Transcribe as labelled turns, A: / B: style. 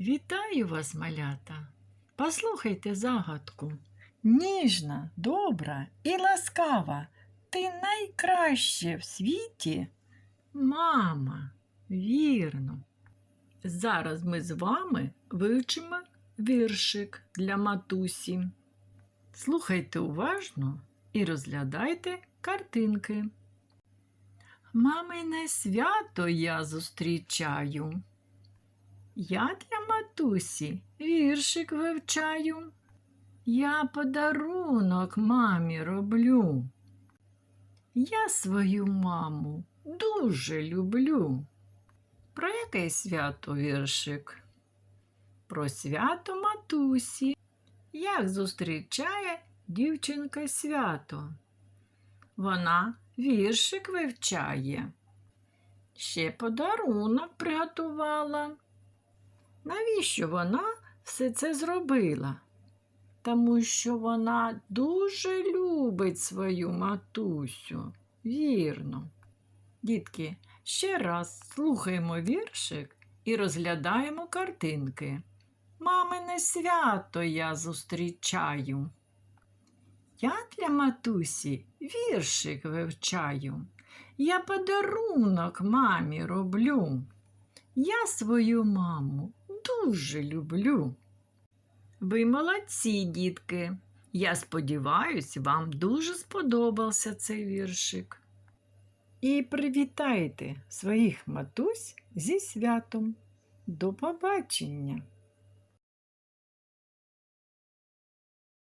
A: Вітаю вас, малята. Послухайте загадку. Ніжна, добра і ласкава. Ти найкраще в світі. Мама, вірно. Зараз ми з вами вивчимо віршик для матусі. Слухайте уважно і розглядайте картинки. Мамине свято я зустрічаю. Я для матусі віршик вивчаю. Я подарунок мамі роблю. Я свою маму дуже люблю. Про яке свято віршик? Про свято матусі. Як зустрічає дівчинка свято? Вона віршик вивчає. Ще подарунок приготувала. Навіщо вона все це зробила? Тому що вона дуже любить свою матусю. Вірно. Дітки, ще раз слухаємо віршик і розглядаємо картинки. Мамине свято я зустрічаю. Я для матусі віршик вивчаю. Я подарунок мамі роблю. Я свою маму дуже люблю. Ви молодці, дітки. Я сподіваюсь, вам дуже сподобався цей віршик. І привітайте своїх матусь зі святом. До побачення!